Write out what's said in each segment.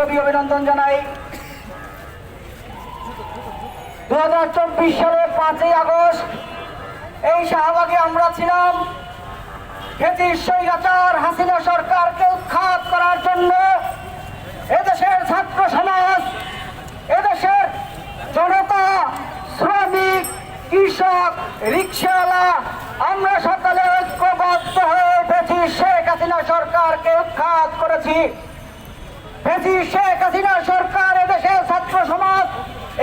বিপ্লবী অভিনন্দন জানাই। দু হাজার চব্বিশ সালের পাঁচই আগস্ট, এই শাহবাগে আমরা ছিলাম। স্বৈরাচার হাসিনা সরকারকে উৎখাত করার জন্য এদেশের ছাত্র সমাজ, এদেশের জনতা, শ্রমিক, কৃষক, রিক্সাওয়ালা, আমরা সকালে ঐক্যবদ্ধ হয়ে পেছি শেখ হাসিনা সরকারকে উৎখাত করেছি। দেখেছি শেখ হাসিনা সরকার এদেশের ছাত্র সমাজ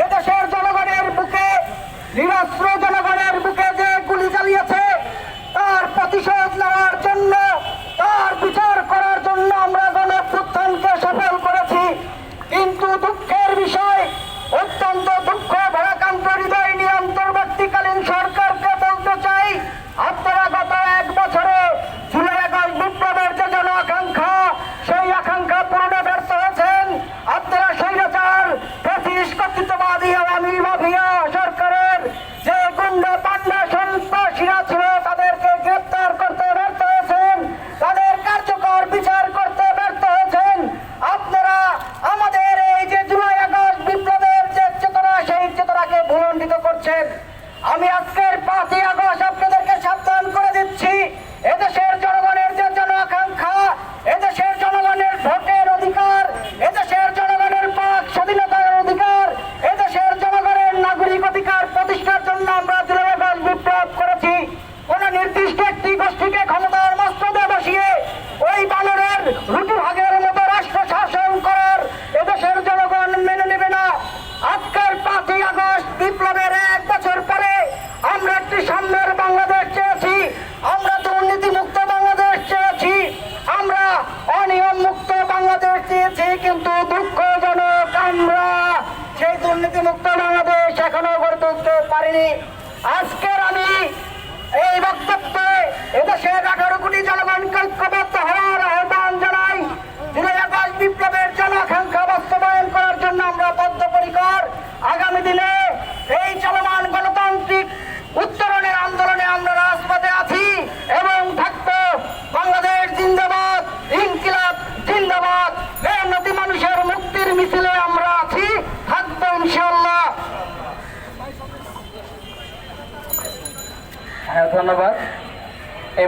এদেশের জনগণের বুকে নিরস্ত্র করছেন। আমি আজকের পাঁচই আগস্ট আপনাদেরকে সাবধান করে দিচ্ছি। কিন্তু দুঃখজনক। আমরা সেই দুর্নীতিমুক্ত বাংলাদেশ এখনও গড়ে তুলতে পারিনি। আজকের আমি এই বক্তব্যে এদেশের এগারো কোটি হ্যাঁ ধন্যবাদ। এই